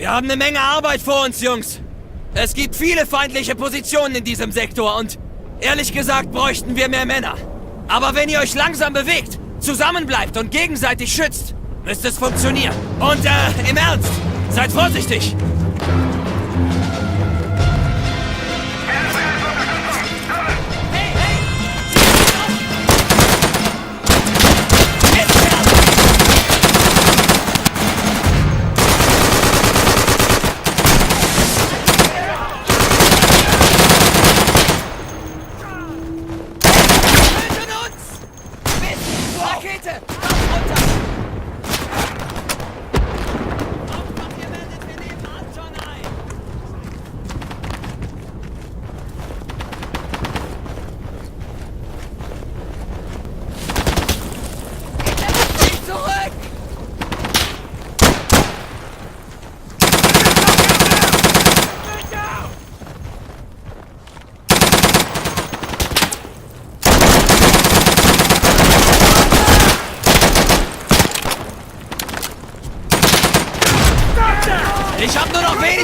Wir haben eine Menge Arbeit vor uns, Jungs. Es gibt viele feindliche Positionen in diesem Sektor und ehrlich gesagt bräuchten wir mehr Männer. Aber wenn ihr euch langsam bewegt, zusammenbleibt und gegenseitig schützt, müsste es funktionieren. Und äh, im Ernst, seid vorsichtig.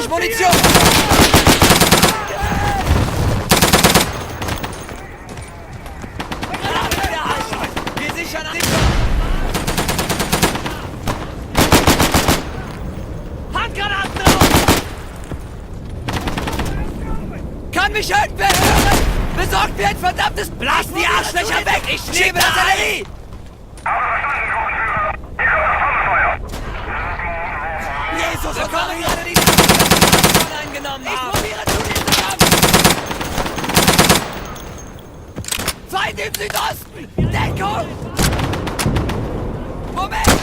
Wenig Munition! Wir sichern an Handgranaten drauf! Kann mich irgendwer hören? Besorgt mir ein verdammtes... Blas die Arschlöcher weg! Ich schiebe Artillerie! Jesus, wir kommen gerade eingenommen haben. Ich probiere zu kommen. Feind im Südosten! Deckung! Moment!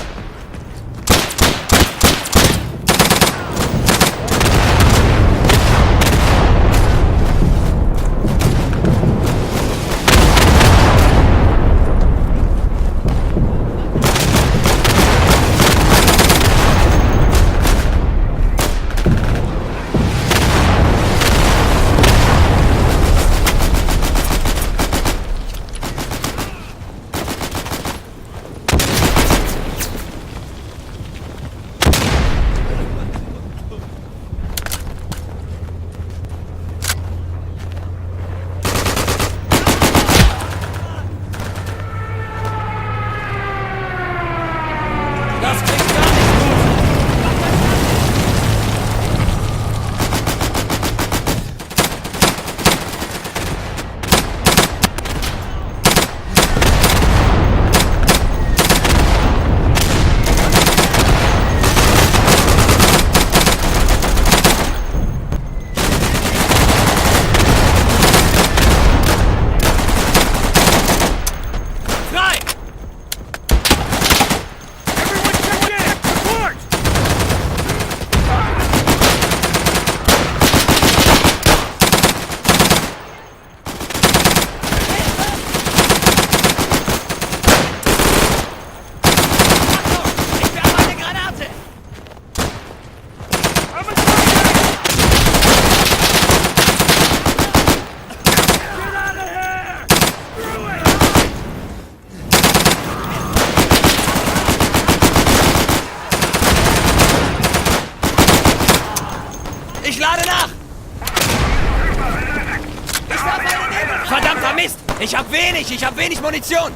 Ich hab wenig! Ich hab wenig Munition!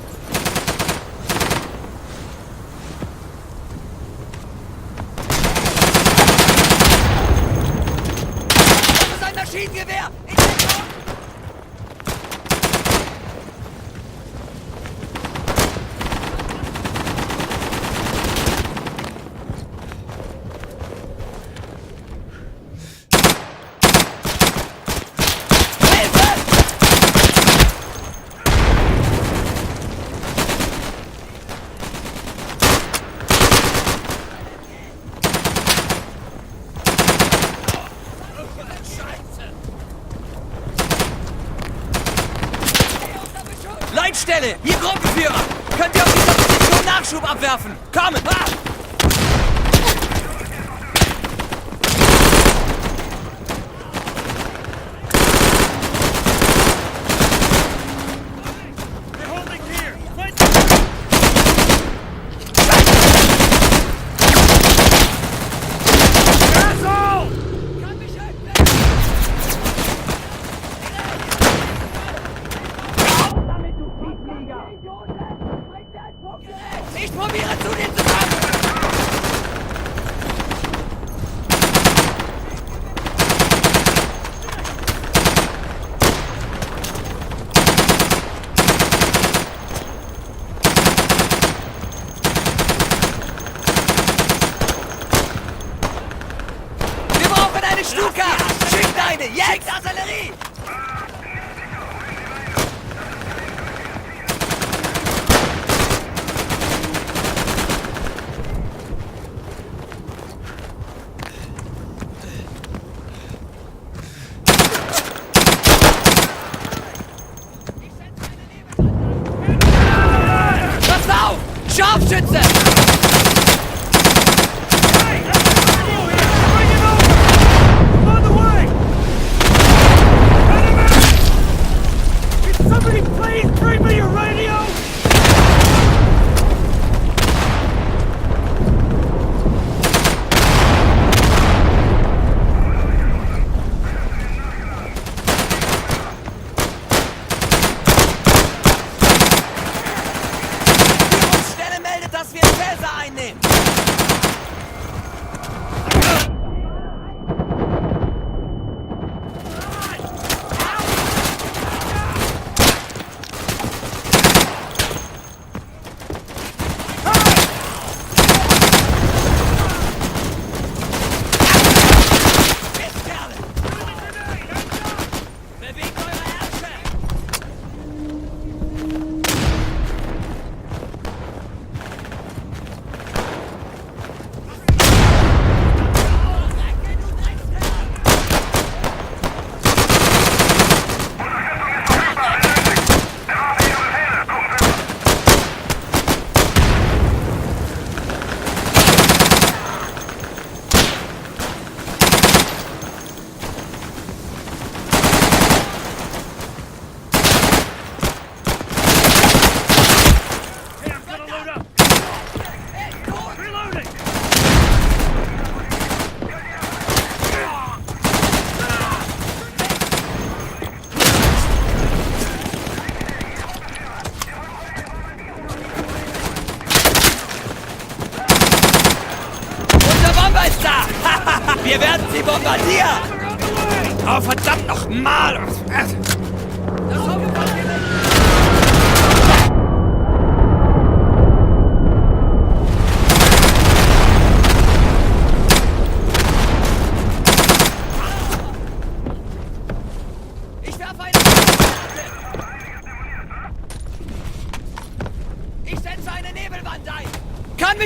Das ist ein Maschinengewehr! In Deckung! Hilfe! Leitstelle! Hier Gruppenführer! Könnt ihr auf dieser Position Nachschub abwerfen? Kommen! Ah!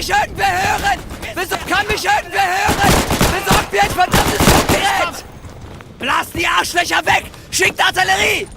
mich irgendwer hören? Wieso kann mich irgendwer hören? Besorgt mir ein verdammtes Funkgerät! Blast die Arschlöcher weg! Schickt Artillerie!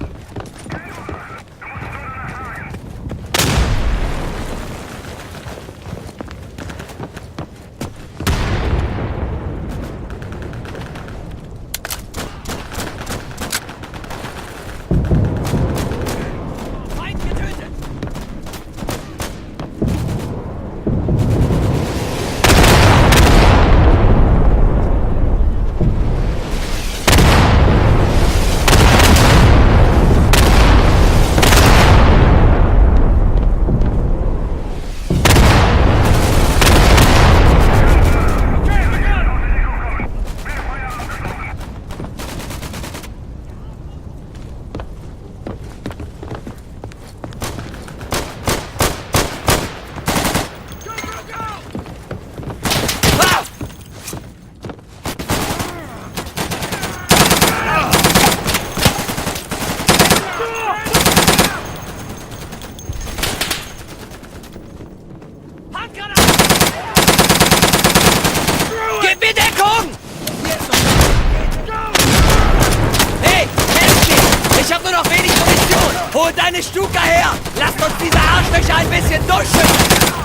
Hol deine Stuka her! Lasst uns diese Arschlöcher ein bisschen durchschütteln!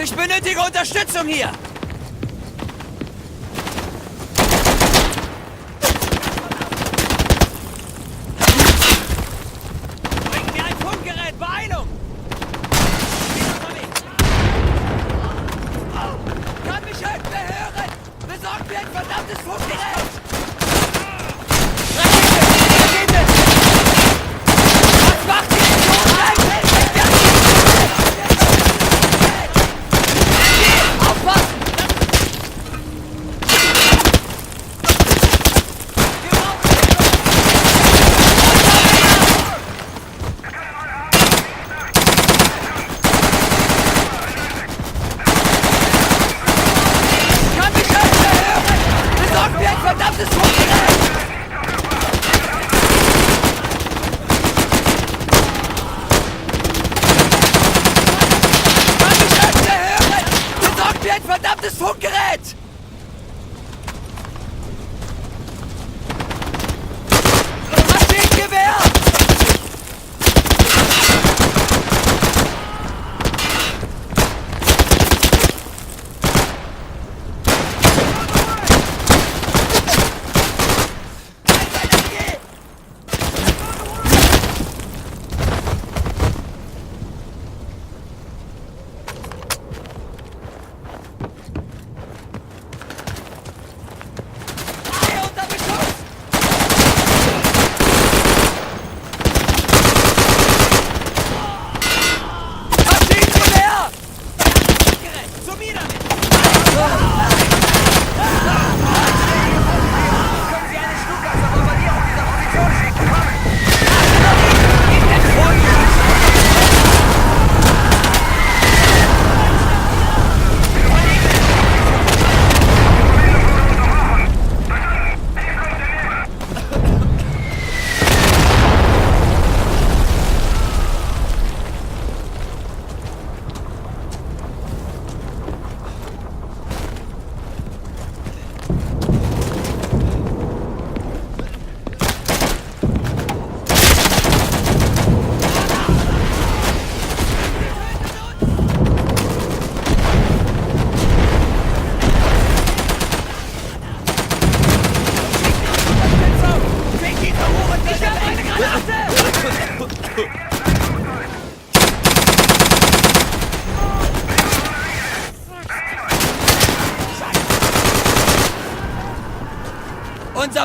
Ich benötige Unterstützung hier! Verdammtes Funkgerät!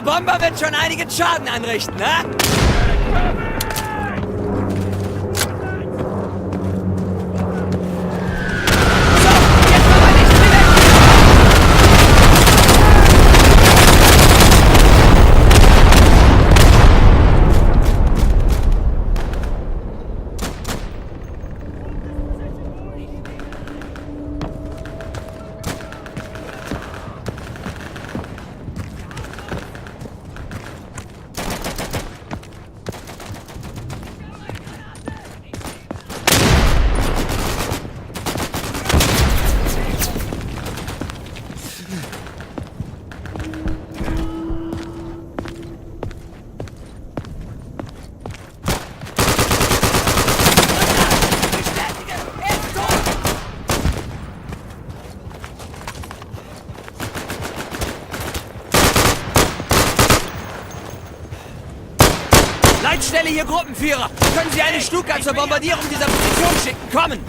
Bomber wird schon einige Schaden anrichten, ne? Anführer! Können Sie eine Stuka zur Bombardierung dieser Position schicken? Kommen!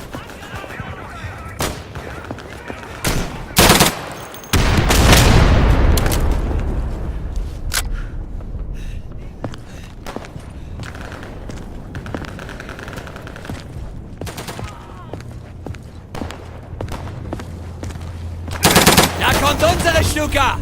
Da kommt unsere Stuka!